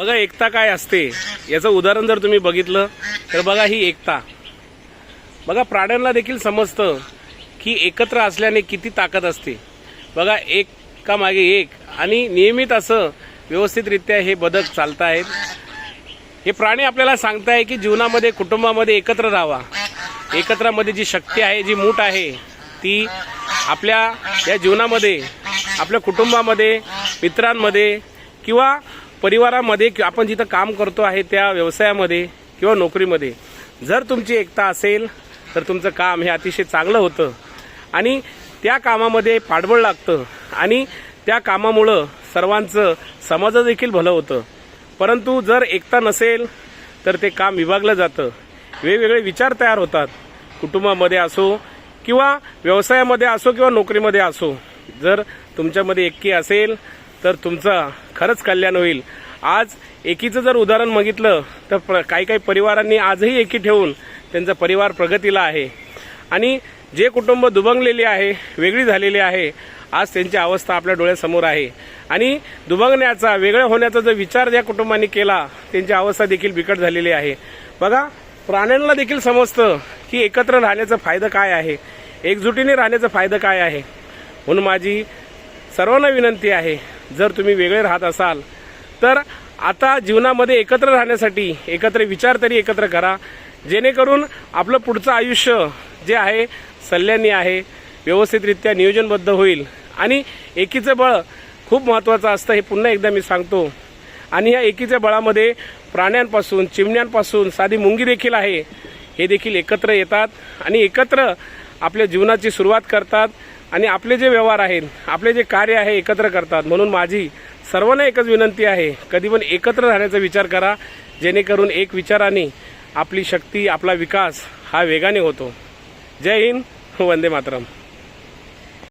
बघा एकता काय असते? याचं उदाहरण जर तुम्ही बघितलं तर बघा ही एकता. बघा प्राण्यांना देखील समजतं की एकत्र असल्याने किती ताकद असते. बघा एक का मागे एक. आणि नियमित असं व्यवस्थितरित्या हे बदक आहेत हे प्राणी आपल्याला सांगताय की जीवनामध्ये कुटुंबामध्ये एकत्र राहावा. एकत्रामध्ये जी शक्ती आहे जी मूठ आहे ती आपल्या या जीवनामध्ये आपल्या कुटुंबामध्ये मित्रांमध्ये किंवा परिवारामध्ये किंवा आपण जिथं काम करतो आहे त्या व्यवसायामध्ये किंवा नोकरीमध्ये जर तुमची एकता असेल तर तुमचं काम हे अतिशय चांगलं होतं. आणि त्या कामामध्ये पाठबळ लागतं. आणि त्या कामामुळं सर्वांचं समाजदेखील भलं होतं. परंतु जर एकता नसेल तर ते काम विभागलं जातं. वेगवेगळे विचार तयार होतात. कुटुंबामध्ये असो किंवा व्यवसायामध्ये असो किंवा नोकरीमध्ये असो. जर तुमच्यामध्ये एकी असेल तर तुमचं खरंच कल्याण होईल. आज एकीचं जर उदाहरण बघितलं तर प्र- काही काही परिवारांनी आजही एकी ठेवून त्यांचा परिवार प्रगतीला आहे. आणि जे कुटुंब दुबंगलेले आहे वेगळी झालेली आहे आज त्यांची अवस्था आपल्या डोळ्यासमोर आहे. आणि दुबंगण्याचा वेगळं होण्याचा जो विचार ज्या कुटुंबांनी केला त्यांची अवस्था देखील बिकट झालेली आहे. बघा प्राण्यांना देखील समजतं की एकत्र राहण्याचा फायदा काय आहे एकजुटीने राहण्याचा फायदा काय आहे. म्हणून माझी सर्वांना विनंती आहे जर तुम्ही वेगळे राहत असाल तर आता जीवनामध्ये एकत्र राहण्यासाठी एकत्र विचार तरी एकत्र करा. जेणेकरून आपलं पुढचं आयुष्य जे आहे सल्ल्याने आहे व्यवस्थितरित्या नियोजनबद्ध होईल. आणि एकीचं बळ खूप महत्त्वाचं असतं हे पुन्हा एकदा मी सांगतो. आणि या एकीच्या बळामध्ये प्राण्यांपासून चिमण्यांपासून साधी मुंगी देखील आहे हे देखील एकत्र येतात. आणि एकत्र आपल्या जीवनाची सुरुवात करतात आणि आपले जे व्यवहार आहेत आपले जे कार्य आहे एकत्र करतात. म्हणून माझी सर्वांना एकच विनंती आहे कधी पण एकत्र राहण्याचा विचार करा जेणेकरून एक विचाराने आपली शक्ती आपला विकास हा वेगाने होतो. जय हिंद वंदे मातरम.